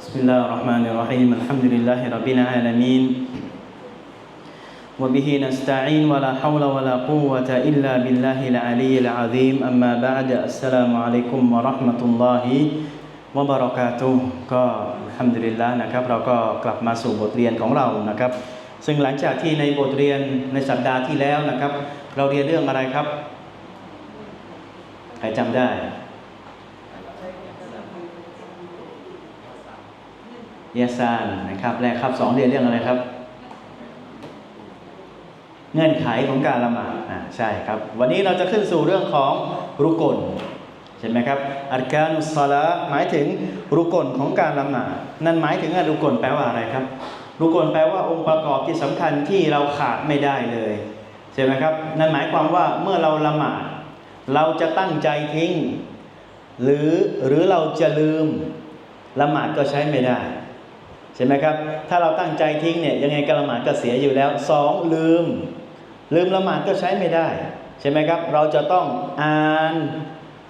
بسم الله الرحمن الرحيم الحمد لله رب العالمين وبه نستعين ولا حول ولا قوة إلا بالله العلي العظيم أما بعد السلام عليكم ورحمة الله وبركاته ก็อัลฮัมดุลิลละนะครับ เราก็กลับมาสู่บทเรียนของเรานะครับ ซึ่งหลังจากที่ในบทเรียนในสัปดาห์ที่แล้วนะครับ เราเรียนเรื่องอะไรครับ ใครจำได้ ยาซานนะครับแรกครับสองเรียนเรื่องอะไรครับ เงื่อนไขของการละหมาดอ่าใช่ครับ วันนี้เราจะขึ้นสู่เรื่องของรุกลใช่ไหมครับอัลกานุสซาละหมายถึงรุกลของการละหมาดนั่นหมายถึงอรุกลแปลว่าอะไรครับ รุกลแปลว่าองค์ประกอบที่สำคัญที่เราขาดไม่ได้เลยใช่ไหมครับนั่นหมายความว่าเมื่อเราละหมาดเราจะตั้งใจทิ้ง หรือหรือเราจะลืมละหมาดก็ใช้ไม่ได้ ช่ไหมครับ ถ้าเราตั้งใจทิ้งเนี่ยยังไงกละหมาดก็เสียอยู่แล้วสองลืม ลืมละหมาดก็ใช้ไม่ได้ ใช่ไหมครับ เราจะต้องอ่าน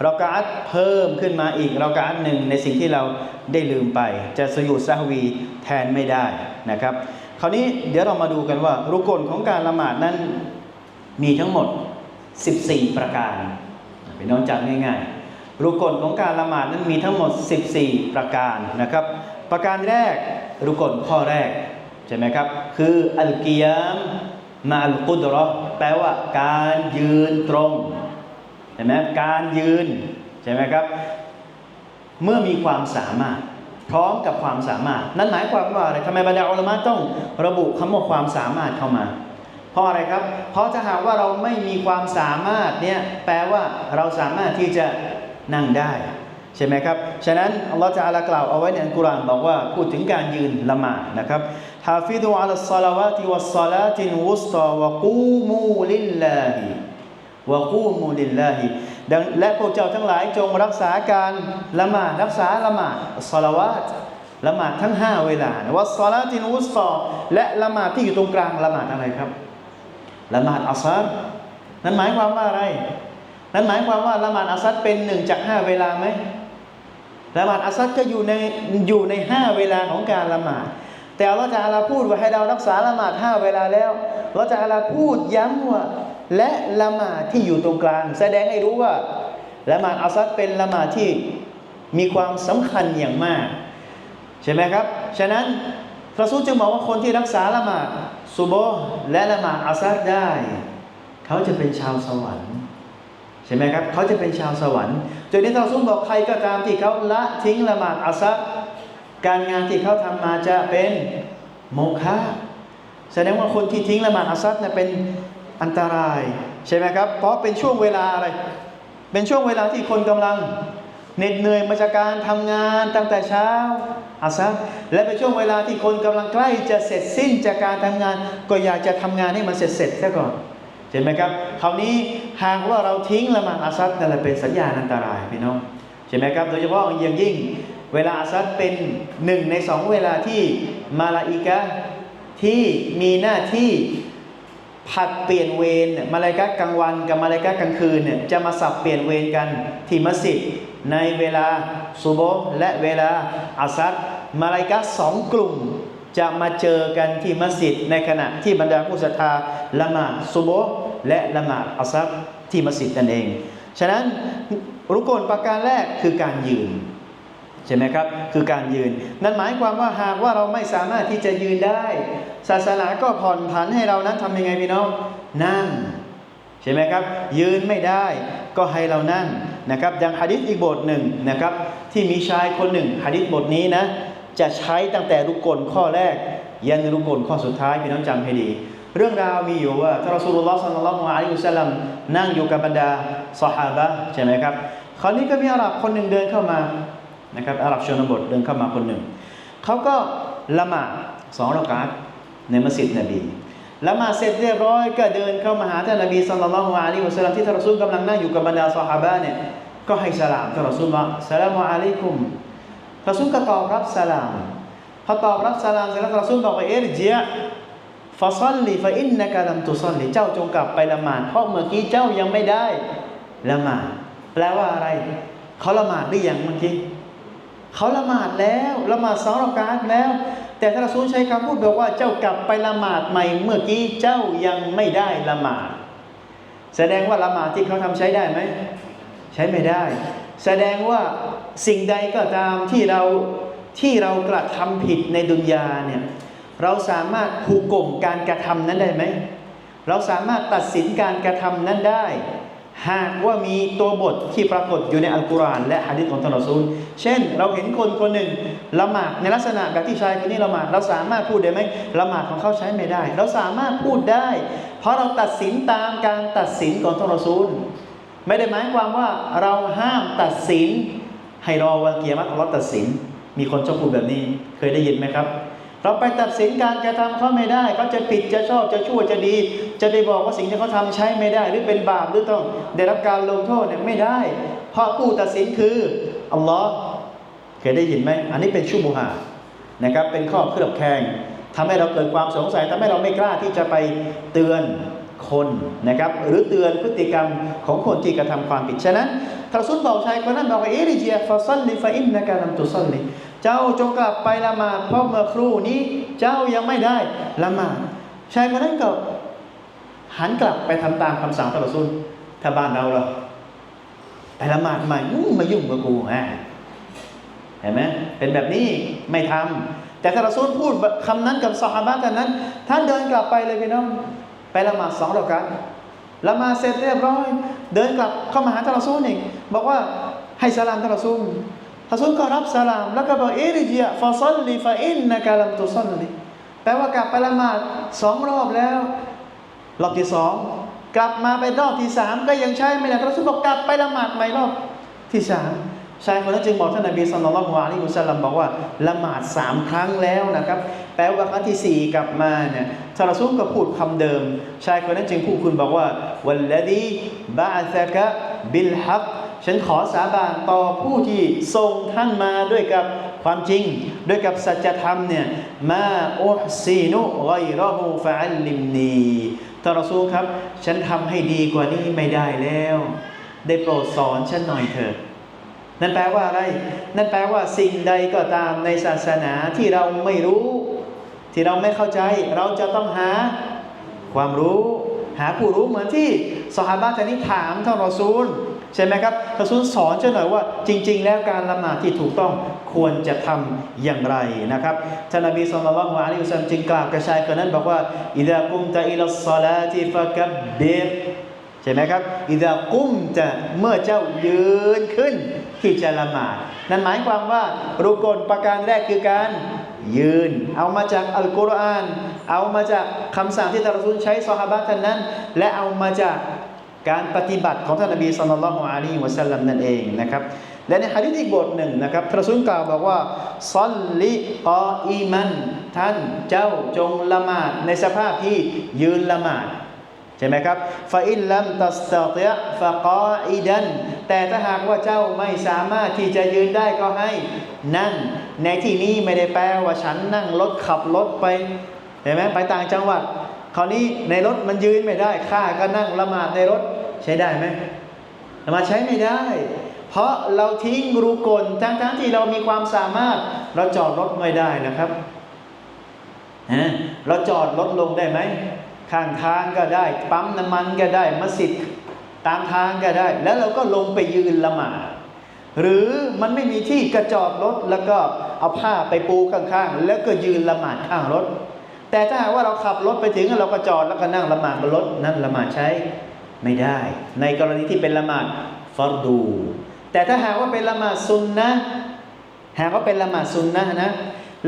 เรากาอัดเพิ่มขึ้นมาอีกเรากาอัดหนึ่งในสิ่งที่เราได้ลืมไป จะสยุดซาวีแทนไม่ได้นะครับ คราวนี้เดี๋ยวเรามาดูกันว่า รุกลของการละหมาดนั้นมีทั้งหมด 14 ประการเป็นน้องจำง่ายๆ รุกลของการละหมาดนั้นมีทั้งหมด 14 ประการนะครับ ประการแรก รุกลข้อแรกใช่ไหมครับ คืออัลกิยามมาอัลกุดรอแปลว่าการยืนตรงใช่ไหมการยืนใช่ไหมครับ เมื่อมีความสามารถพร้อมกับความสามารถ นั่นหมายความว่าอะไรทำไมบรรดาอัลมะต้องระบุคำว่าความสามารถเข้ามา เพราะอะไรครับ เพราะถ้าหากว่าเราไม่มีความสามารถเนี่ยแปลว่าเราสามารถที่จะนั่งได้ ใช่ไหมครับ ฉะนั้นอัลลอฮฺจะอาลากล่าวเอาไว้ในอัลกุรอานบอกว่าพูดถึงการยืนละหมาดนะครับฮาฟิดูอัลสลาวาติวัสลาตินวุสตาวะกูมูลิลลาฮิวะกูมูลิลลาฮิดังและพวกเจ้าทั้งหลายจงรักษาการละหมาดรักษาละหมาดสลาวาตละหมาดทั้ง 5 เวลาวัสลาตินวุสตอและละหมาดที่อยู่ตรงกลางละหมาดอะไรครับละหมาดอัสซัรนั่นหมายความว่าอะไร นั่นหมายความว่าละหมาดอัสซัรเป็นหนึ่งจากห้าเวลาไหม ละหมาดอัสซัรก็อยู่ในอยู่ในห้าเวลาของการละหมาด แต่เราจะอาลาพูดว่าให้เรารักษาละหมาดห้าเวลาแล้วเราจะอาลาพูดย้ำว่าและละหมาดที่อยู่ตรงกลาง แสดงให้รู้ว่าละหมาดอัสซัรเป็นละหมาดที่มีความสำคัญอย่างมาก ใช่ไหมครับ ฉะนั้นพระสูตรจึงบอกว่าคนที่รักษาละหมาดซุโบและละหมาดอัสซัรได้ เขาจะเป็นชาวสวรรค์ ใช่ไหมครับเขาจะเป็นชาวสวรรค์จนนี้ท่านซุนบอกใครก็ตามที่เขาละทิ้งละหมาดอัซัรการงานที่เขาทำมาจะเป็นโมฆะแสดงว่าคนที่ทิ้งละหมาดอัซัรเนี่ยเป็นอันตรายใช่ไหมครับ เพราะเป็นช่วงเวลาอะไร เป็นช่วงเวลาที่คนกำลังเหน็ดเหนื่อยมาจากการทำงานตั้งแต่เช้าอาซักและเป็นช่วงเวลาที่คนกำลังใกล้จะเสร็จสิ้นจากการทำงาน ก็อยากจะทำงานให้มันเสร็จเสร็จซะก่อน เห็นไหมครับคราวนี้หากว่าเราทิ้งละมาดอาซัดนั่นแหละเป็นสัญญาณอันตรายพี่น้องใช่ไหมครับ โดยเฉพาะอย่างยิ่ง เวลาอาซัดเป็นหนึ่งในสองเวลาที่มาลาอิกะที่มีหน้าที่ผัดเปลี่ยนเวรมาลาอิกะกลางวันกับมาลาอิกะกลางคืนเนี่ยจะมาสับเปลี่ยนเวรกันที่มัสยิดในเวลาซุโบและเวลาอัสซัดมาลาอิกะสองกลุ่ม จะมาเจอกันที่มัสยิดในขณะที่บรรดาผู้ศรัทธาละหมาดซุโบฮ์และละหมาดอัสซัดที่มัสยิดนั่นเอง ฉะนั้นรุกลประการแรกคือการยืนใช่ไหมครับ คือการยืน นั่นหมายความว่าหากว่าเราไม่สามารถที่จะยืนได้ ศาสนาก็ผ่อนผันให้เรานั้นทำยังไงพี่น้องนั่งใช่ไหมครับ ยืนไม่ได้ก็ให้เรานั่งนะครับอย่างฮะดิษอีกบทหนึ่งนะครับ ที่มีชายคนหนึ่งฮะดิษบทนี้นะ จะใช้ตั้งแต่รุกลข้อแรก ยันรุกลข้อสุดท้ายพี่น้องจำให้ดี เรื่องราวมีอยู่ว่าท่านรอสูลุลลอฮ์สัลลัลลอฮุอะลัยฮิวสัลลัมนั่งอยู่กับบรรดาสหายะใช่ไหมครับคราวนี้ก็มีอาหรับคนหนึ่งเดินเข้ามานะครับอาหรับชนบทเดินเข้ามาคนหนึ่งเขาก็ละหมาดสองรากาตในมัสยิดนบีละหมาดเสร็จเรียบร้อยก็เดินเข้ามาหาท่านนบีสัลลัลลอฮุอะลัยฮิวสัลลัมที่ท่านรอซูลกำลังนั่งอยู่กับบรรดาซอฮาบะเนี่ยก็ให้สลามท่านรอซูลว่าสลามุอะลัยกุม รอซูลก็ตอบรับสลามพอตอบรับสลามเสร็จแล้วรอซูลบอกว่าเอรเจียฟาซัลลีฟาอินนะกะลัมตุซัลลีเจ้าจงกลับไปละหมาดเพราะเมื่อกี้เจ้ายังไม่ได้ละหมาดแปลว่าอะไรเขาละหมาดหรือยังเมื่อกี้เขาละหมาดแล้วละหมาดสองรากาตแล้ว แต่ท่านรซูลใช้คำพูดบอกว่าเจ้ากลับไปละหมาดใหม่ เมื่อกี้เจ้ายังไม่ได้ละหมาด แสดงว่าละหมาดที่เขาทำใช้ได้ไหมใช้ไม่ได้ แสดงว่าสิ่งใดก็ตามที่เราที่เรากระทำผิดในดุนยาเนี่ยเราสามารถผูกกลมการกระทำนั้นได้ไหมเราสามารถตัดสินการกระทำนั้นได้ หากว่ามีตัวบทที่ปรากฏอยู่ในอัลกุรอานและฮะดิษของท่านรอซูล เช่น เราเห็นคนคนหนึ่งละหมาดในลักษณะแบบที่ชายคนนี้ละหมาดเราสามารถพูดได้ไหมละหมาดของเขาใช้ไม่ได้ เราสามารถพูดได้ เพราะเราตัดสินตามการตัดสินของท่านรอซูล ไม่ได้หมายความว่าเราห้ามตัดสิน ให้รอวันเกียรติอัลลอฮ์ตัดสิน มีคนชอบพูดแบบนี้เคยได้ยินไหมครับ เราไปตัดสินการกระทำเขาไม่ได้เขาจะผิดจะชอบจะชั่วจะดี จะไปบอกว่าสิ่งที่เขาทำใช้ไม่ได้ หรือเป็นบาปหรือต้องได้รับการลงโทษเนี่ยไม่ได้ เพราะผู้ตัดสินคืออัลลอฮ์เคยได้ยินไหมอันนี้เป็นชุบุฮานะครับเป็นข้อเคลือบแคลงทำให้เราเกิดความสงสัยทำให้เราไม่กล้าที่จะไปเตือน คนนะครับหรือเตือนพฤติกรรมของคนที่กระทำความผิด ฉะนั้นทารอซูลบอกชายคนนั้นบอกว่าเอริเจียฟาซัลลิฟาอินนะการัมตุซัลลิเจ้าจงกลับไปละหมาดเพราะเมื่อครู่นี้เจ้ายังไม่ได้ละหมาดชายคนนั้นก็หันกลับไปทำตามคำสั่งทารอซูลถ้าบ้านเราเหรอไปละหมาดใหม่มายุ่งกับกูอะเห็นไหมเป็นแบบนี้ไม่ทำแต่ทารอซูลพูดคำนั้นกับสหายท่านนั้นท่านเดินกลับไปเลยพี่น้อง ไปละหมาดสองรากาตละหมาดเสร็จเรียบร้อย เดินกลับเข้ามาหาทารอซูลอีกบอกว่าให้สลามทารอซูลท่ารอซูลก็รับสลาม แล้วก็บอกเอริเจียฟาซัลลีฟาอินนะกาลัมตุซัลลีแปลว่ากลับไปละหมาดสองรอบแล้วรอบที่สองกลับมาไปรอบที่สามก็ยังใช้ไม่ได้ทารอซูลบอกกลับไปละหมาดใหม่รอบที่สาม ชายคนนั้นจึงบอกท่านนบีสุลต่านละฮ์วะลิมุสลัมบอกว่าละหมาดสามครั้งแล้วนะครับ แปลว่าครั้งที่สี่กลับมาเนี่ยทานรอซูลก็พูดคำเดิม ชายคนนั้นจึงพูดคุณบอกว่าวัลลดีบาซะกะบิลฮักฉันขอสาบานต่อผู้ที่ส่งท่านมาด้วยกับความจริง ด้วยกับสัจธรรมเนี่ยมาอุฮซีนุไกรอฮูฟะอัลลิมนีทารอซูครับ ฉันทำให้ดีกว่านี้ไม่ได้แล้ว ได้โปรดสอนฉันหน่อยเถิด นั่นแปลว่าอะไร นั่นแปลว่าสิ่งใดก็ตามในศาสนาที่เราไม่รู้ ที่เราไม่เข้าใจ เราจะต้องหาความรู้ หาผู้รู้เหมือนที่สหายท่านนี้ถามท่านรอซูลใช่ไหมครับรอซูลสอนเจ้าหน่อยว่า จริง ๆ แล้วการละหมาดที่ถูกต้องควรจะทำอย่างไรนะครับท่านนบีสุลต่านละฮ์อะลัยฮิวะซัลลัมจึงกล่าวกับชายคนนั้นบอกว่าอิดะกุมตะอิลัสซาลาติฟะกับเบร ใช่ไหมครับอิดะกุ้มจะเมื่อเจ้ายืนขึ้นที่จะละหมาด นั่นหมายความว่ารุกลประการแรกคือการยืน เอามาจากอัลกุรอาน เอามาจากคำสั่งที่ท่านรอซูลใช้ซอฮาบะท่านนั้น และเอามาจากการปฏิบัติของท่านนบีสุลต่านละฮ์อะลัยฮิวะสัลลัมนั่นเองนะครับ และในฮะดีษอีกบทหนึ่งนะครับท่านรอซูลกล่าวบอกว่าซัลลิกออีมัน ท่านเจ้าจงละหมาดในสภาพที่ยืนละหมาด ใช่ไหมครับฟาอินลัมตัสตาติยะฟะกออิดัน แต่ถ้าหากว่าเจ้าไม่สามารถที่จะยืนได้ก็ให้นั่ง ในที่นี้ไม่ได้แปลว่าฉันนั่งรถขับรถไปเห็นไหมไปต่างจังหวัด คราวนี้ในรถมันยืนไม่ได้ข้าก็นั่งละหมาดในรถใช้ได้ไหมละมาใช้ไม่ได้ เพราะเราทิ้งรูกลทั้งทั้งๆที่เรามีความสามารถ เราจอดรถไม่ได้นะครับฮะเราจอดรถลงได้ไหม ข้างทางก็ได้ ปั๊มน้ำมันก็ได้มัสยิดตามทางก็ได้ แล้วเราก็ลงไปยืนละหมาดหรือมันไม่มีที่กระจอดรถแล้วก็เอาผ้าไปปูข้างๆ แล้วก็ยืนละหมาดข้างรถ แต่ถ้าหากว่าเราขับรถไปถึงเราก็จอดแล้วก็นั่งละหมาดบนรถนั่นละหมาดใช้ไม่ได้ ในกรณีที่เป็นละหมาดฟารดู แต่ถ้าหากว่าเป็นละหมาดซุนนะหากว่าเป็นละหมาดซุนนะนะ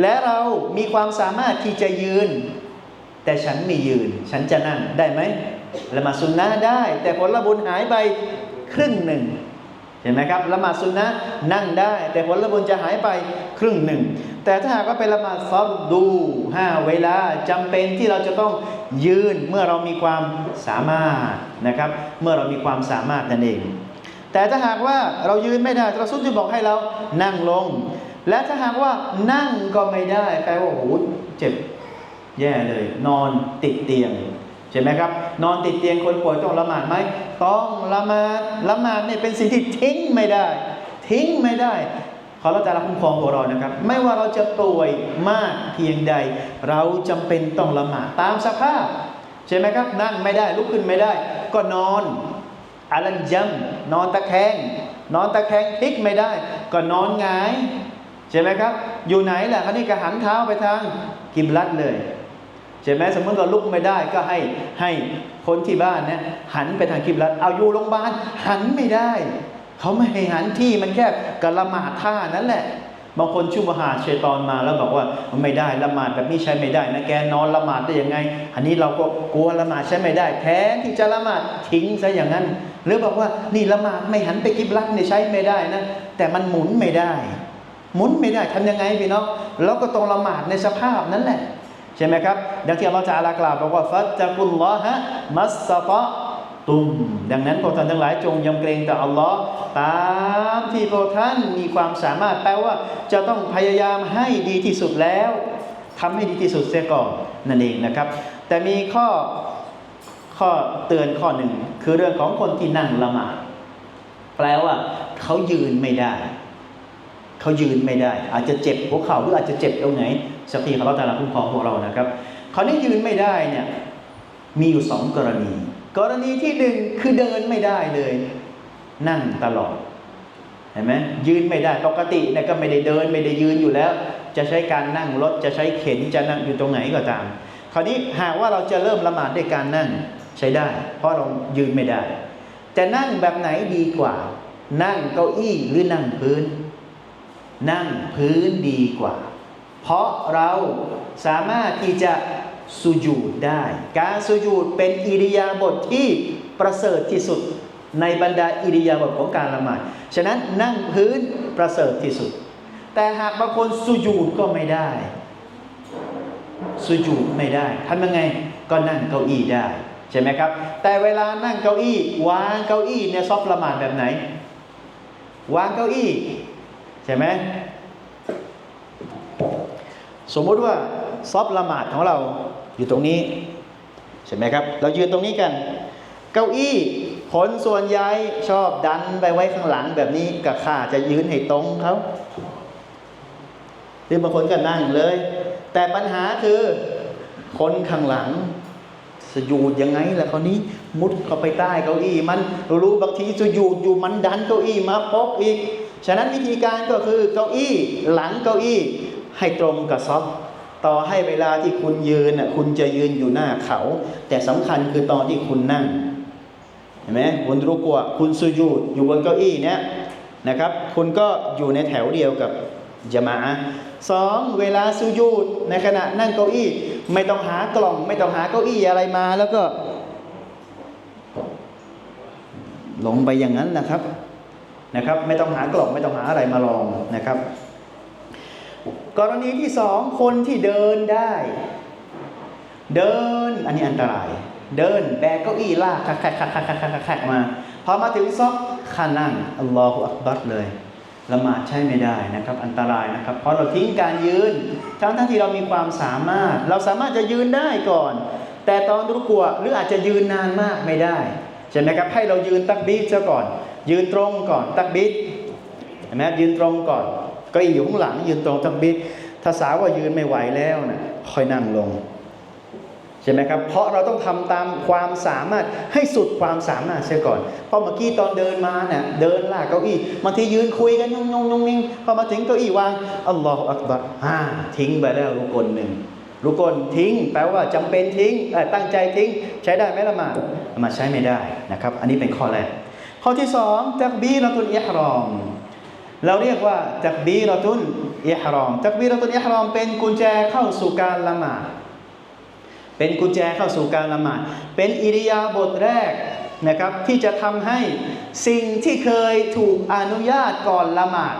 และเรามีความสามารถที่จะยืน แต่ฉันม่ยืน ฉันจะนั่งได้ไหมละมาดซุนนะได้ แต่ผลบุญหายไปครึ่งหนึ่งเห็นไหมครับละหมาดซุนนะนั่งได้ แต่ผลบุญจะหายไปครึ่งหนึ่ง แต่ถ้าหากว่าเป็นละหมาดฟัรดูห้าเวลาจำเป็นที่เราจะต้องยืนเมื่อเรามีความสามารถนะครับ เมื่อเรามีความสามารถนั่นเอง แต่ถ้าหากว่าเรายืนไม่ได้เราสุดจะบอกให้เรานั่งลง และถ้าหากว่านั่งก็ไม่ได้ แปลว่าโอ้โหเจ็บ แย่เลย นอนติดเตียงใช่ไหมครับ นอนติดเตียงคนป่วยต้องละหมาดไหมต้องละหมาดละหมาดเนี่ยเป็นสิ่งที่ทิ้งไม่ได้ ทิ้งไม่ได้ขอเราจะรับคุ้มครองพวกเรานะครับ ไม่ว่าเราจะป่วยมากเพียงใด เราจำเป็นต้องละหมาดตามสภาพ ใช่ไหมครับ นั่งไม่ได้ลุกขึ้นไม่ได้ ก็นอนอาลันยัมนอนตะแคง นอนตะแคงพลิกไม่ได้ ก็นอนงาย ใช่ไหมครับ อยู่ไหนแหละเขานี่ก็หันเท้าไปทางกิบลัดเลย ใช่ไหมสมมติเราลุกไม่ได้ก็ให้ให้คนที่บ้านเนี่ยหันไปทางกิบลัดเอาอยู่โรงพยาบาลหันไม่ได้ เขาไม่ให้หันที่มันแค่กะละหมาดท่านั้นแหละบางคนชุบหาเชยตอนมาแล้วบอกว่าไม่ได้ละหมาดแบบนี้ใช้ไม่ได้นะแกนอนละหมาดได้ยังไง อันนี้เราก็กลัวละหมาดใช้ไม่ได้แทนที่จะละหมาดทิ้งซะอย่างนั้น หรือบอกว่านี่ละหมาดไม่หันไปกิบลัดเนี่ยใช้ไม่ได้นะแต่มันหมุนไม่ได้ หมุนไม่ได้ทำยังไงพี่น้องเราก็ต้องละหมาดในสภาพนั้นแหละ ช่ไหมครับ ดังที่อัลลอฮฺจะอาลากล่าวบอกว่าฟัตจักุลลอฮะมัสตะตะตุม ดังนั้นพวกท่านทั้งหลายจงยำเกรงต่ออัลลอฮ์ตามที่พวกท่านมีความสามารถแปลว่าจะต้องพยายามให้ดีที่สุดแล้วทำให้ดีที่สุดเสียก่อนนั่นเองนะครับ แต่มีข้อข้อเตือนข้อหนึ่ง คือเรื่องของคนที่นั่งละหมาดแปลว่าเขายืนไม่ได้ เขายืนไม่ได้ อาจจะเจ็บหัวเข่าหรืออาจจะเจ็บตรงไหนสักทีเขาตาลาคุ้มครองพวกเรานะครับคราวนี้ยืนไม่ได้เนี่ยมีอยู่สองกรณี กรณีที่หนึ่งคือเดินไม่ได้เลย นั่งตลอดเห็นไหมยืนไม่ได้ปกติเนี่ยก็ไม่ได้เดินไม่ได้ยืนอยู่แล้ว จะใช้การนั่งรถจะใช้เข็นจะนั่งอยู่ตรงไหนก็ตาม คราวนี้หากว่าเราจะเริ่มละหมาดด้วยการนั่งใช้ได้ เพราะเรายืนไม่ได้ แต่นั่งแบบไหนดีกว่า นั่งเก้าอี้หรือนั่งพื้น นั่งพื้นดีกว่า เพราะเราสามารถที่จะสุญูดได้ การสุญูดเป็นอิริยาบถทที่ประเสริฐที่สุดในบรรดาอิริยาบถของการละหมาด ฉะนั้นนั่งพื้นประเสริฐที่สุด แต่หากบางคนสุญูดก็ไม่ได้ สุญูดไม่ได้ทำยังไงก็นั่งเก้าอี้ได้ใช่ไหมครับ แต่เวลานั่งเก้าอี้ วางเก้าอี้เนี่ยซอฟละหมาดแบบไหน วางเก้าอี้ ใช่ไหมสมมุติว่าซอฟละหมาดของเราอยู่ตรงนี้ ใช่ไหมครับ เรายืนตรงนี้กัน เก้าอี้คนส่วนใหญ่ชอบดันไปไว้ข้างหลังแบบนี้กับข้าจะยืนให้ตรงเขาหรือบางคนก็นั่งเลย แต่ปัญหาคือ คนข้างหลังสยูดยังไงล่ะคราวนี้มุดเข้าไปใต้เก้าอี้มันรู้บางทีสยูดอยู่มันดันเก้าอี้มาปกอีก ฉะนั้นวิธีการก็คือเก้าอี้หลังเก้าอี้ให้ตรงกับซอฟต่อให้เวลาที่คุณยืนน่ะคุณจะยืนอยู่หน้าเขา แต่สำคัญคือตอนที่คุณนั่งเห็นไหมคุณรู้กว่าคุณสุญูดอยู่บนเก้าอี้เนี้ยนะครับ คุณก็อยู่ในแถวเดียวกับจามะอะห์สองเวลาสุญูดในขณะนั่งเก้าอี้ ไม่ต้องหากล่อง ไม่ต้องหาเก้าอี้อะไรมาแล้วก็ ลงไปอย่างนั้นนะครับ นะครับ ไม่ต้องหากล่องไม่ต้องหาอะไรมาลองนะครับ กรณีที่สองคนที่เดินได้ เดินอันนี้อันตราย เดินแบกเก้าอี้ลากคักคักคักคักคักคักมา พอมาถึงซอกขานั่งอัลลอฮฺอักบัรเลยละหมาดใช่ไม่ได้นะครับ อันตรายนะครับ เพราะเราทิ้งการยืน ทั้งทั้งที่เรามีความสามารถ เราสามารถจะยืนได้ก่อน แต่ตอนรุกัวหรืออาจจะยืนนานมากไม่ได้ใช่ไหมครับให้เรายืนตักบีดซะก่อน ยืนตรงก่อนตักบีดเห็นไหมยืนตรงก่อน ก็อยู่ข้างหลัง ยืนตรงตักบีดถ้าสาวว่ายืนไม่ไหวแล้วนะค่อยนั่งลงใช่ไหมครับ เพราะเราต้องทำตามความสามารถให้สุดความสามารถเสียก่อน เพราะเมื่อกี้ตอนเดินมาเนี่ยเดินลากเก้าอี้บางทียืนคุยกันยงยงยงงพอมาถึงเก้าอี้วางอัลลอฮฺอักบัรฮ่าทิ้งไปแล้วลูกกลหนึ่งลูกกลทิ้ง แปลว่าจำเป็นทิ้งตั้งใจทิ้ง ใช้ได้ไหมละมามาใช้ไม่ได้นะครับ อันนี้เป็นข้อแรก ข้อที่สองตักบีรตุลอิฮรอมเราเรียกว่าตักบีรตุลอิฮรอมตักบีรตุลอิฮรอมเป็นกุญแจเข้าสู่การละหมาดเป็นกุญแจเข้าสู่การละหมาด เป็นอิริยาบถแรกนะครับที่จะทำให้สิ่งที่เคยถูกอนุญาตก่อนละหมาด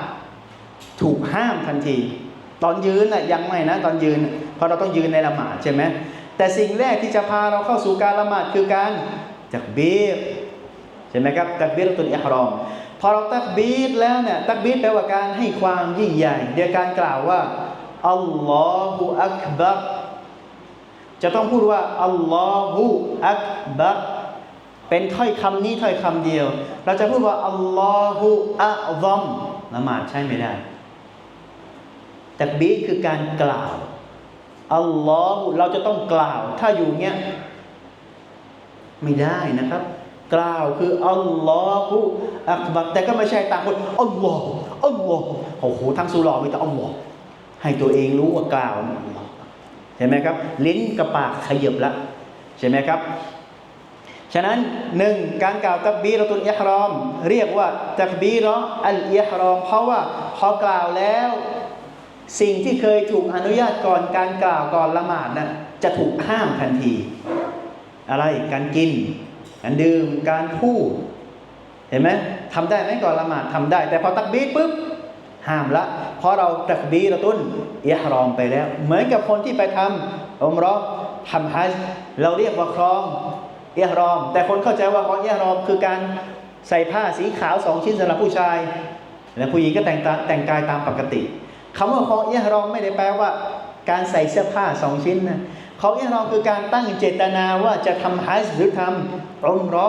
ถูกห้ามทันที ตอนยืนน่ะยังไม่นะตอนยืน เพราะเราต้องยืนในละหมาดใช่ไหมแต่สิ่งแรกที่จะพาเราเข้าสู่การละหมาดคือการตักบีร ใช่ไหมครับตักบีรตุลอิฮรอมพอเราตักบีรแล้วเนี่ยตักบีรแปลว่าการให้ความยิ่งใหญ่เดียวการกล่าวว่าอัลลอฮฺอักบัรจะต้องพูดว่าอัลลอฮฺอักบัรเป็นถ้อยคำนี้ถ้อยคำเดียว เราจะพูดว่าอัลลอฮฺอัลลอมละหมาดใช่ไม่ได้ตักบีรคือการกล่าวอัลลอฮ์เราจะต้องกล่าว ถ้าอยู่เงี้ยไม่ได้นะครับ กล่าวคืออัลลอฮฺอักบัรแต่ก็ไม่ใช่ต่างคนอัลลอฮ์อัลลอฮ์โอ้โหทั้งสุรอมีแต่อัลลอฮ์ให้ตัวเองรู้ว่ากล่าวอัลลอฮ์เห็นไหมครับ ลิ้นกับปากขยับละใช่ไหมครับ ฉะนั้นหนึ่งการกล่าวตักบีรตุลอิฮรอม เรียกว่าตักบีรออัลอิฮรอม เพราะว่าพอกล่าวแล้ว สิ่งที่เคยถูกอนุญาตก่อนการกล่าวก่อนละหมาดนะจะถูกห้ามทันที อะไรการกิน การดื่มการพูด เห็นไหมทำได้ไหมก่อนละหมาดทำได้ แต่พอตักบีรปุ๊บห้ามละเพราะเราตักบีรตุนอิฮรอมไปแล้ว เหมือนกับคนที่ไปทำอมรอทำฮัจญ์เราเรียกว่าครองอิฮรอม แต่คนเข้าใจว่าครองอิฮรอมคือการใส่ผ้าสีขาวสองชิ้นสำหรับผู้ชาย และผู้หญิงก็แต่งแต่งกายตามปกติคำว่าครองอิฮรอมไม่ได้แปลว่า การใส่เสื้อผ้าสองชิ้นนะของอิฮรอมคือการตั้งเจตนาว่าจะทำฮัจญ์หรือทำ อุมรอ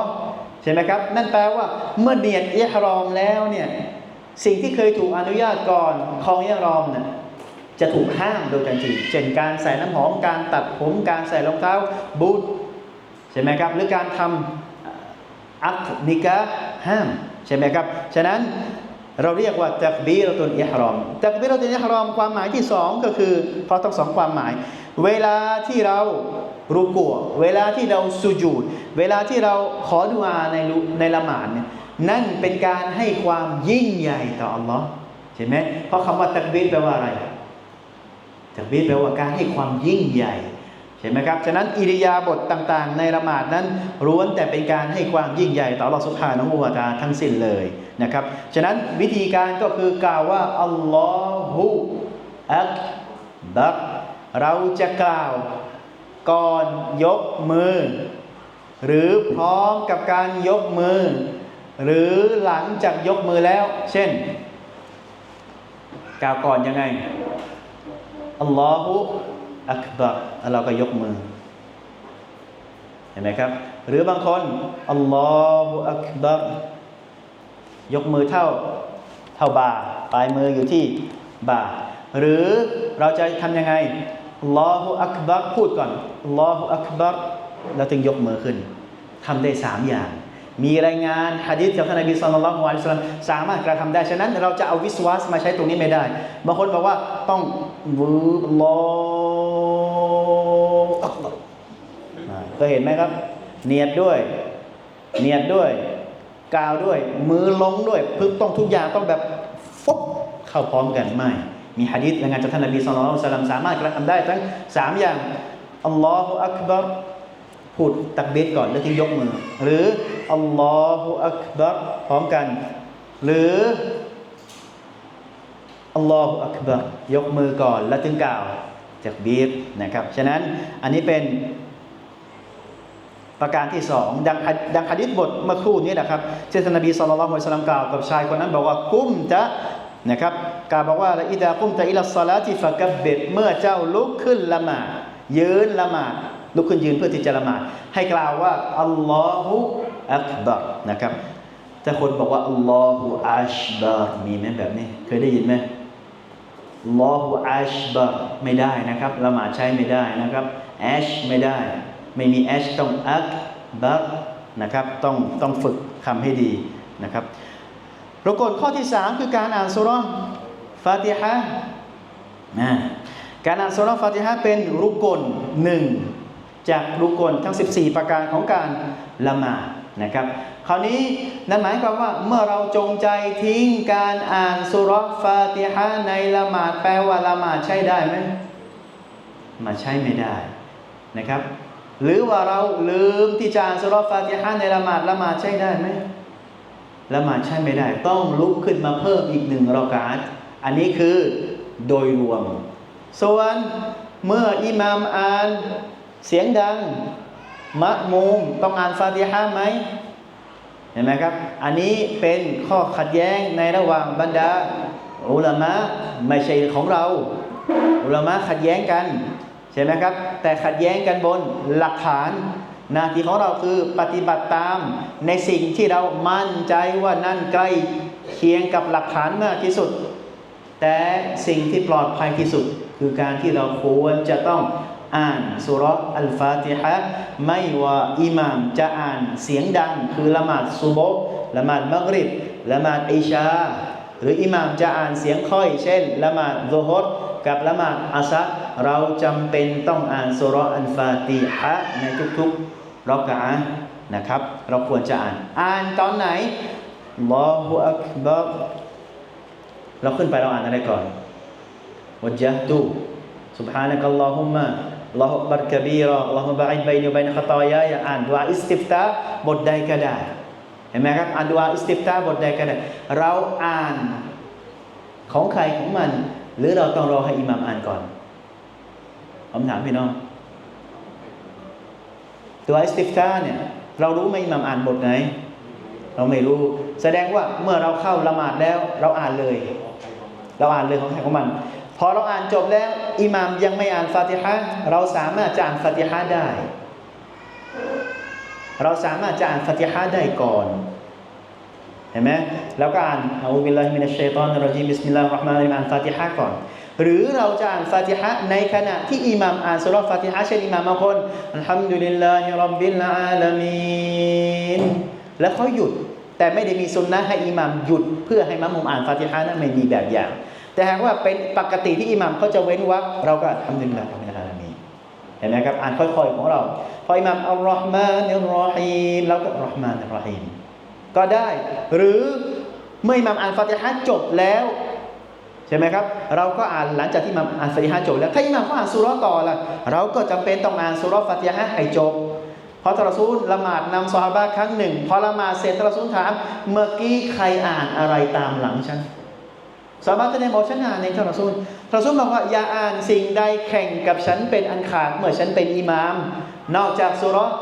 ใช่ไหมครับ นั่นแปลว่าเมื่อเนียดอิฮรอมแล้วเนี่ยสิ่งที่เคยถูกอนุญาตก่อนของอิฮรอมเนี่ยจะถูกห้ามโดยทันทีเช่นการใส่น้ำหอมการตัดผมการใส่รองเท้าบูทใช่ไหมครับ หรือการทำอัคนิกะห้ามใช่ไหมครับ ฉะนั้น เราเรียกว่าตักบีรตุนอิฮรอมตักบีรตุนอิฮรอมความหมายที่สองก็คือเพราะต้องสองความหมาย เวลาที่เรารุกัวเวลาที่เราสุญูดเวลาที่เราขอดุอาในในละหมาดเนี่ยนั่นเป็นการให้ความยิ่งใหญ่ต่ออัลลอฮ์ใช่ไหมเพราะคำว่าตักบีรแปลว่าอะไรตักบีรแปลว่าการให้ความยิ่งใหญ่ใช่ไหมครับ ฉะนั้นอิริยาบถต่าง ๆ ในละหมาดนั้นล้วนแต่เป็นการให้ความยิ่งใหญ่ต่ออัลลอฮฺสุบฮานะฮูวะตะอาลาทั้งสิ้นเลย นะครับฉะนั้นวิธีการก็คือกล่าวว่าอัลลอฮฺอักบัรเราจะกล่าวก่อนยกมือ หรือพร้อมกับการยกมือ หรือหลังจากยกมือแล้ว เช่น กล่าวก่อนยังไงอัลลอฮฺอักบัรเราก็ยกมือเห็นไหมครับ หรือบางคนอัลลอฮฺอักบัร ยกมือเท่าเท่าบ่าปลายมืออยู่ที่บ่า หรือเราจะทำยังไงลอฮฺอักบัรพูดก่อนลอฮฺอักบัรเราจึงยกมือขึ้นทำได้สามอย่าง มีรายงานฮะดิษจากท่านนบีสุลต่านละฮ์วะลัยฮิสลามสามารถกระทำได้ ฉะนั้นเราจะเอาวิสวาสมาใช้ตรงนี้ไม่ได้ บางคนบอกว่าต้องวืบลออักบัรเคยเห็นไหมครับ เนียดด้วย เนียดด้วย กาวด้วย มือลงด้วยพึกต้องทุกอย่างต้องแบบฟุบเข้าพร้อมกันไม่ มีฮะดิษรายงานจากท่านนบีสุลต่านละฮ์วะลัยฮิสาลามสามารถกระทำได้ทั้งสามอย่างอัลลอฮฺอักบัรพูดตักเบีรก่อนแล้วถึงยกมือ หรืออัลลอฮฺอักบัรพร้อมกัน หรืออัลลอฮฺอักบัรยกมือก่อนแล้วถึงกล่าวตักบีรนะครับ ฉะนั้นอันนี้เป็น ประการที่สองดังดังฮะดิษบทเมื่อครู่นี้นะครับที่ท่านนบีสุลต่านละฮ์มุสลัมกล่าวกับชายคนนั้นบอกว่ากุมจะนะครับกล่าวบอกว่าละอิดะกุมจะอิลัสซาลาติฟะกับเบ็ดเมื่อเจ้าลุกขึ้นละหมาดยืนละหมาดลุกขึ้นยืนเพื่อที่จะละหมาดให้กล่าวว่าอัลลอฮฺอักบัรนะครับถ้าคนบอกว่าอัลลอฮฺอัชบัรมีไหมแบบนี้ เคยได้ยินไหมอัลลอฮฺอัชบัรไม่ได้นะครับละหมาดใช้ไม่ได้นะครับอัชไม่ได้ ไม่มีอัชต้องอักบัรนะครับต้องต้องฝึกคำให้ดีนะครับรุกลข้อที่สามคือการอ่านสุรฟาติฮะนะการอ่านสุรฟาติฮะเป็นรุกลหนึ่งจากรุกลทั้ง 14 ประการของการละหมาดนะครับ คราวนี้นั่นหมายความว่าเมื่อเราจงใจทิ้งการอ่านสุรฟาติฮะในละหมาดแปลว่าละหมาดใช้ได้ไหมมาใช้ไม่ได้นะครับ หรือว่าเราลืมที่จะอ่านสุราะฟาติฮะในละหมาดละหมาดใช้ได้ไหมละหมาดใช้ไม่ได้ ต้องลุกขึ้นมาเพิ่มอีกหนึ่งรอกาตอันนี้คือโดยรวม ส่วนเมื่ออิหมามอ่านเสียงดัง มะมุมต้องอ่านฟาติฮะไหมเห็นไหมครับ อันนี้เป็นข้อขัดแย้งในระหว่างบรรดาอุลามะไม่ใช่ของเรา อุลามะขัดแย้งกัน ใช่ไหมครับ แต่ขัดแย้งกันบนหลักฐานหน้าที่ของเราคือปฏิบัติตามในสิ่งที่เรามั่นใจว่านั่นใกล้เคียงกับหลักฐานมากที่สุด แต่สิ่งที่ปลอดภัยที่สุด คือการที่เราควรจะต้องอ่านสุราะอัลฟาติฮะไม่ว่าอิหม่ามจะอ่านเสียงดัง คือละหมาดซุบฮ์ละหมาดมักริบละหมาดอิชา หรืออิหม่ามจะอ่านเสียงค่อย เช่นละหมาดซุฮรกับละหมาดอัสร เราจำเป็นต้องอ่านสุรอันฟาติฮะในทุกๆรอกะนะครับ เราควรจะอ่าน อ่านตอนไหนลอฮุอักบัรเราขึ้นไปเราอ่านอะไรก่อนวจฮตุสุบฮานะกัลลอฮุมะลอฮุบัรกบีรอลอฮุบะอินบัยนิบัยนะขตายายอ่านดุอาอิสติฟตาบทใดก็ได้เห็นไหมครับอ่านดุอาอิสติฟตาบทใดก็ได้เราอ่านของใครของมัน หรือเราต้องรอให้อิหมัมอ่านก่อน ผมถามพี่น้อง ตัวอิสติฟตาเนี่ย เรารู้ไหมอิหมัมอ่านบทไหน เราไม่รู้ แสดงว่าเมื่อเราเข้าละหมาดแล้ว เราอ่านเลย เราอ่านเลยของใครของมัน พอเราอ่านจบแล้วอิหมามยังไม่อ่านฟาติฮะเราสามารถจะอ่านฟาติฮะได้ เราสามารถจะอ่านฟาติฮะได้ก่อนเห็นไหมแล้วก็อ่านอาอูบิลลาฮิมินัชชัยฏอนรจีบิสมิลลาฮิรราะห์มานิรเราะฮีมอ่านฟาติฮะก่อน หรือเราจะอ่านฟาติฮะในขณะที่อิหมามอ่านสุรฟาติฮะเช่นอิหมามบางคนอัลฮัมดุลิลลาฮิร็อบบิลอาลามีนแล้วเขาหยุด แต่ไม่ได้มีสุนนะให้อิหมามหยุด เพื่อให้มะมุมอ่านฟาติฮะนั้นไม่มีแบบอย่าง แต่หากว่าเป็นปกติที่อิหมามเขาจะเว้นวรรคเราก็ทำดุลิลลาฮิร็อบบิลอาลามีนเห็นไหมครับอ่านค่อยๆของเรา พออิหมามอัลลอฮ์มานิรเรฮีมเราก็อัลลอฮ์มานิรเรฮีมก็ได้ หรือเมื่ออิหมามอ่านฟาติฮะจบแล้ว ช่ไหมครับ เราก็อ่านหลังจากที่มาอ่านฟาติฮะจบแล้ว ถ้าอิหมามเขาอ่านสุราะห์ต่อล่ะเราก็จำเป็นต้องอ่านสุราะห์ฟาติฮะให้จบพราะทรซูลละหมาดนำซอฮาบะครั้งหนึ่ง พอละหมาดเสร็จทรซูลถาม เมื่อกี้ใครอ่านอะไรตามหลังฉันซอฮาบะห์ก็ได้บอกฉันอ่านในทรซูลทรซูลบอกว่าอย่าอ่านสิ่งใดแข่งกับฉันเป็นอันขาดเมื่อฉันเป็นอิหมาม นอกจากสุราะห์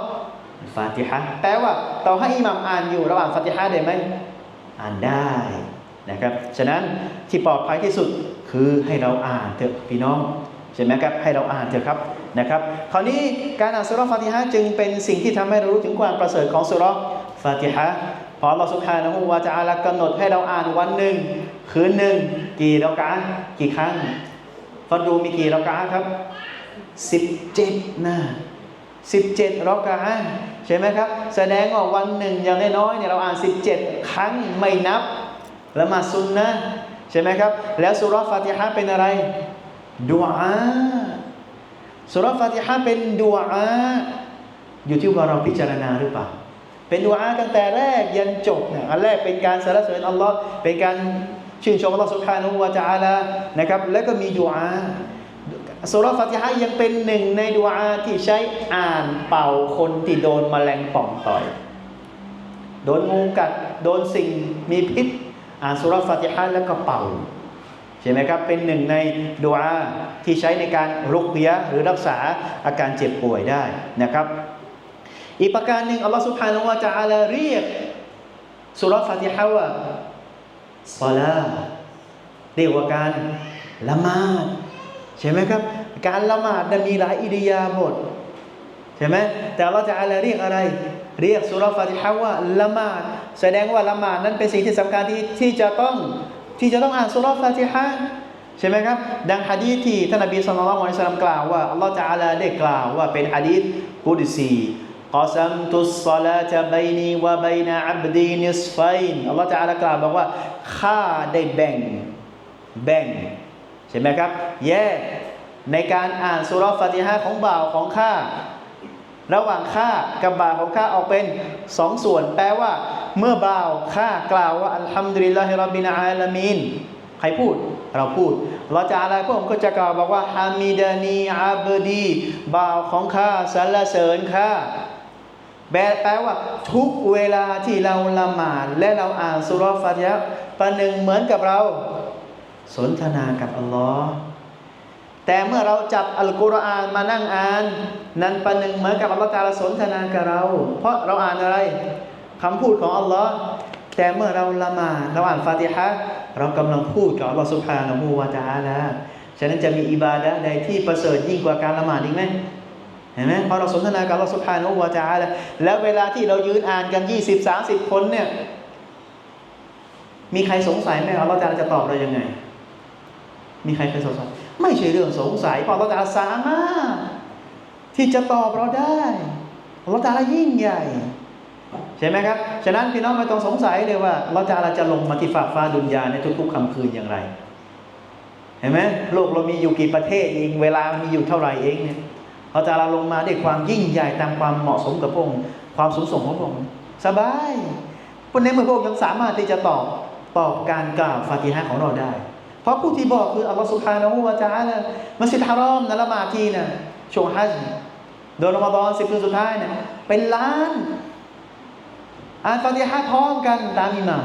ฟาติฮะแปลว่าต่อให้อิหมัมอ่านอยู่ระหว่างฟาติฮะได้ไหมอ่านได้ นะครับฉะนั้นที่ปลอดภัยที่สุดคือให้เราอ่านเถอะพี่น้องใช่ไหมครับให้เราอ่านเถอะครับนะครับคราวนี้การอ่านสุรฟาติฮะจึงเป็นสิ่งที่ทำให้เรารู้ถึงความประเสริฐของสุรฟาติฮะห์เพอเราสุภานะฮูวาจะอาลากำหนดให้เราอ่านวันหนึ่งคืนหนึ่งกี่รากะห์กี่ครั้งฟันดูมีกี่รากะห์ครับสิบเจ็ดนะ17รอกะอะห์ใช่ไหมครับ แสดงว่าวันหนึ่งอย่างน้อยๆเนี่ยเราอ่าน 17 ครั้งไม่นับ ละหมาดซุนนะใช่ไหมครับ แล้วสุราฟาติฮะเป็นอะไรดุอาสุราฟาติฮะเป็นดุอาอยู่ที่ว่าเราพิจารณาหรือเปล่า เป็นดุอาตั้งแต่แรกยันจบเนี่ยอันแรกเป็นการสรรเสริญอัลลอฮ์เป็นการชื่นชมอัลลอฮ์สุบฮานะฮูวะตะอาลานะครับ แล้วก็มีดุอาสุราฟาติฮะยังเป็นหนึ่งในดุอาที่ใช้อ่านเป่าคนที่โดนแมลงป่องต่อย โดนงูกัด โดนสิ่งมีพิษ อ่านสุรฟาติฮะแล้วก็เป่าใช่ไหมครับ เป็นหนึ่งในดุอาที่ใช้ในการรุกเยะห์หรือรักษาอาการเจ็บป่วยได้นะครับ อีกประการหนึ่งอัลลอฮฺสุบฮานะวะตะอาลาเรียกสุรฟาติฮะว่าซอลาเรียกว่าการละหมาดใช่ไหมครับ การละหมาดนั้นมีหลายอิริยาบถใช่ไหมแต่เราจะอะไรเรียกอะไร เรียกสุราะห์ฟาติฮะว่าละหมาดแสดงว่าละหมาดนั้นเป็นสิ่งที่สำคัญที่ที่จะต้องที่จะต้องอ่านสุราะห์ฟาติฮะใช่ไหมครับ ดังฮะดีที่ท่านนบีศ็อลลัลลอฮุอะลัยฮิวะซัลลัมกล่าวว่าอัลลอฮฺจะอาลาได้กล่าวว่าเป็นฮะดีษกุดซีกอซัมตุสซาลาตะบัยนีวะบัยนะอับดีนิสฟัยนอัลลอฮฺจะอาลากล่าวบอกว่าข้าได้แบ่งแบ่งใช่ไหมครับ แยกในการอ่านสุราะห์ฟาติฮะของบ่าวของข้า ระหว่างข้ากับบ่าวของข้าออกเป็นสองส่วน แปลว่าเมื่อบ่าวข้ากล่าวว่าอัลฮัมดุลิลลาฮิรับบินอาลามีนใครพูดเราพูดเราจะอะไรพวกผมก็จะกล่าวบอกว่าฮามิดานีอาบดีบ่าวของข้าสรรเสริญข้าแปลว่าทุกเวลาที่เราละหมาดและเราอ่านสุราะห์ฟาติฮะห์ประหนึ่งเหมือนกับเรา สนทนากับอัลลอฮ์ แต่เมื่อเราจับอัลกุรอานมานั่งอ่าน นั้นประหนึ่งเหมือนกับอัลลอฮ์ตาลาสนทนากับเรา เพราะเราอ่านอะไรคำพูดของอัลลอฮ์แต่เมื่อเราละหมาดเราอ่านฟาติฮะเรากำลังพูดกับอัลลอฮ์สุบฮานะฮูวะตะอาลาฉะนั้นจะมีอิบาดะใดที่ประเสริฐยิ่งกว่าการละหมาดอีกไหมเห็นไหมพอเราสนทนากับอัลลอฮ์สุบฮานมูวะตะอาลาแล้วเวลาที่เรายืนอ่านกัน20 30คนเนี่ย มีใครสงสัยไหมอัลลอฮ์ตาลาจะตอบเรายังไง มีใครเคยสงสัย ไม่ใช่เรื่องสงสัยเพราะเราจะสามารถที่จะตอบเราได้เราจะละยิ่งใหญ่ ใช่ไหมครับ ฉะนั้นพี่น้องไม่ต้องสงสัยเลยว่าเราจะจะลงมาที่ฝากฟ้าดุนยาในทุกๆค่ำคืนอย่างไร เห็นไหมโลกเรามีอยู่กี่ประเทศเองเวลามีอยู่เท่าไหร่เองเนี่ยเราจะลงมาด้วยความยิ่งใหญ่ตามความเหมาะสมกับพระองค์ความสูงส่งของพระองค์สบายเพราะในเมื่อพระองค์ยังสามารถที่จะตอบตอบการกล่าวฟาติฮะของเราได้ เพราะผู้ที่บอกคืออัลลอฮฺสุบฮานะฮูวะตะอาลามัสยิดฮารอมนะละหมาดทีนะช่วงฮัจญ์เดือนรอมฎอนสิบคืนสุดท้ายเนี่ยเป็นล้านอ่านฟาติฮะห์พร้อมกันตามอิหมัม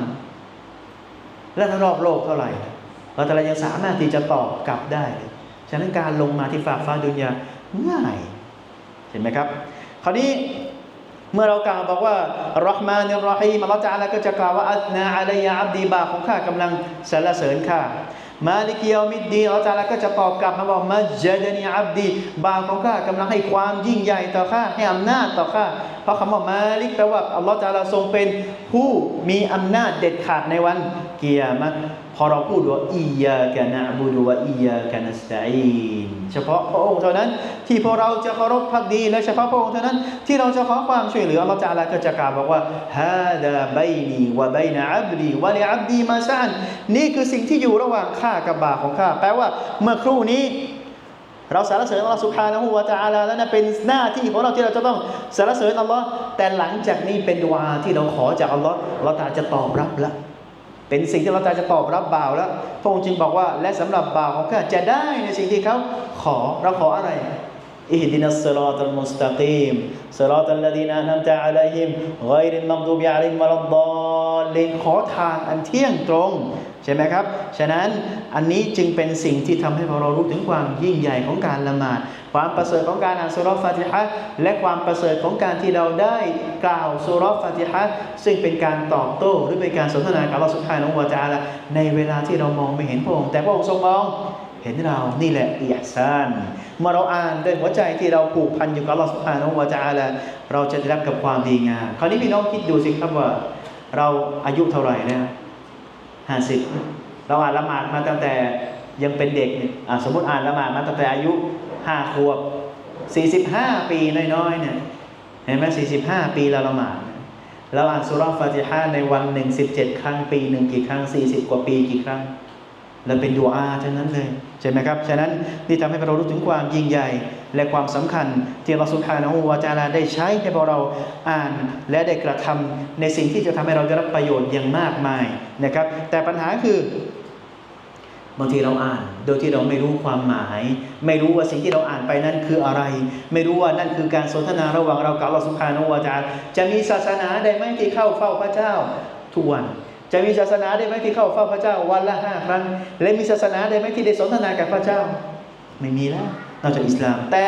และรอบโลกเท่าไหร่เราแต่ละยังสามารถที่จะตอบกลับได้ ฉะนั้นการลงมาที่ฝากฟ้าดุนยาง่าย เห็นไหมครับ คราวนี้เมื่อเรากล่าวบอกว่ารอห์มานิรรอฮีมอัลลอฮฺจะอาลาก็จะกล่าวว่าอัลนาอะลัยยาอับดีบาของข้ากำลังสรรเสริญข้า มาลิกิยอมิดดีอัลจาลาก็จะตอบกลับมาบอกมัจจดนีอับดีบาของข้ากำลังให้ความยิ่งใหญ่ต่อข้าให้อำนาจต่อข้าเพราะคำว่ามาลิกแปลว่าอัลลอฮฺจาลาทรงเป็นผู้มีอำนาจเด็ดขาดในวันเกียรติ พอเราพูดว่าอียากะนะบูดูวะอียากะนัสตัอีนเฉพาะพระองค์เท่านั้น ที่พวกเราจะเคารพพักดี และเฉพาะพระองค์เท่านั้น ที่เราจะขอความช่วยเหลืออัลลอฮฺจะอาลาก็จะกล่าวบอกว่าฮาดาบนีวะบนะอับดีวะลิอับดีมาซานนี่คือสิ่งที่อยู่ระหว่างข้ากับบ่าของข้าแปลว่าเมื่อครู่นี้เราสรรเสริญอัลลอฮฺสุบฮานะฮูวะตะอาลาแล้วนะเป็นหน้าที่ของเราที่เราจะต้องสรรเสริญอัลลอฮ์แต่หลังจากนี้เป็นดุอาที่เราขอจากอัลลอฮ์เราตาจะตอบรับละ เป็นสิ่งที่เราตาจะตอบรับบ่าวแล้ว พระองค์จึงบอกว่าและสำหรับบ่าวของข้าจะได้ในสิ่งที่เขาขอเราขออะไรอิฮดินัสซิรอตัลมุสตะกีมซิรอตัลลดีนอานัมตะอะลัยฮิมไกริลมักดูบิอะลัยฮิมวะลัดดา ลลินขอทางอันเที่ยงตรง ใช่ไหมครับ ฉะนั้นอันนี้จึงเป็นสิ่งที่ทำให้เรารู้ถึงความยิ่งใหญ่ของการละหมาด ความประเสริฐของการอ่านสุรฟาติฮะและความประเสริฐของการที่เราได้กล่าวสุรฟาติฮะซึ่งเป็นการตอบโต้หรือเป็นการสนทนากับอัลลอฮฺสุบฮานะฮูวะตะอาลาในเวลาที่เรามองไม่เห็นพระองค์แต่พระองค์ทรงมองเห็นเรานี่แหละอิยซานเมื่อเราอ่านด้วยหัวใจที่เราผูกพันอยู่กับอัลลอฮฺสุบฮานะฮูวะตะอาลาเราจะได้รับกับความดีงามคราวนี้พี่น้องคิดดูสิครับว่า เราอายุเท่าไหร่แล้วห้าสิบเราอ่านละหมาดมาตั้งแต่ยังเป็นเด็กเนี่ยอะสมมติอ่านละหมาดมาตั้งแต่อายุห้าขวบสี่สิบห้าปีน้อยๆเนี่ยเห็นไหมสี่สิบห้าปีเราละหมาดเราอ่านสุรฟาติฮ่าในวันหนึ่งสิบเจ็ดครั้งปีหนึ่งกี่ครั้งสี่สิบกว่าปีกี่ครั้ง และเป็นดูอาทั้งนั้นเลยใช่ไหมครับ ฉะนั้นนี่ทำให้เรารู้ถึงความยิ่งใหญ่ และความสำคัญ ที่เราสุภานะฮูวาจาราได้ใช้ให้พวกเราอ่านและได้กระทำในสิ่งที่จะทำให้เราได้รับประโยชน์อย่างมากมายนะครับ แต่ปัญหาคือบางทีเราอ่าน โดยที่เราไม่รู้ความหมาย ไม่รู้ว่าสิ่งที่เราอ่านไปนั้นคืออะไร ไม่รู้ว่านั่นคือการสนทนาระหว่างเรากับเราสุภานะฮูวาจาราจะมีศาสนาใดไหมที่เข้าเฝ้าพระเจ้าทุกวัน จะมีศาสนาได้ไหมที่เข้าเฝ้าพระเจ้าวันละห้าครั้งและมีศาสนาได้ไหมที่ได้สนทนากับพระเจ้า ไม่มีแล้วนอกจากอิสลาม แต่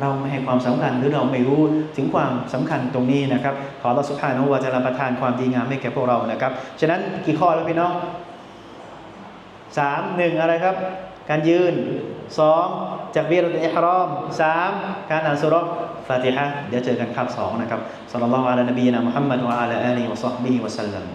เราไม่ให้ความสำคัญหรือเราไม่รู้ถึงความสำคัญตรงนี้นะครับ ขอเราสุภาพนวาจะรับประทานความดีงามให้แก่พวกเรานะครับ ฉะนั้นกี่ข้อแล้วพี่น้องสามหนึ่งอะไรครับ การยืนสองจากวีรุลอิฮรอมสามการอ่านสุรษฟาติฮะเดี๋ยวเจอกันครับสองนะครับสัลลัลลอฮุอะลัยนบีนะมุฮัมมัดวะอะลาอาลีวะซอฮบิฮิวะสัลลัม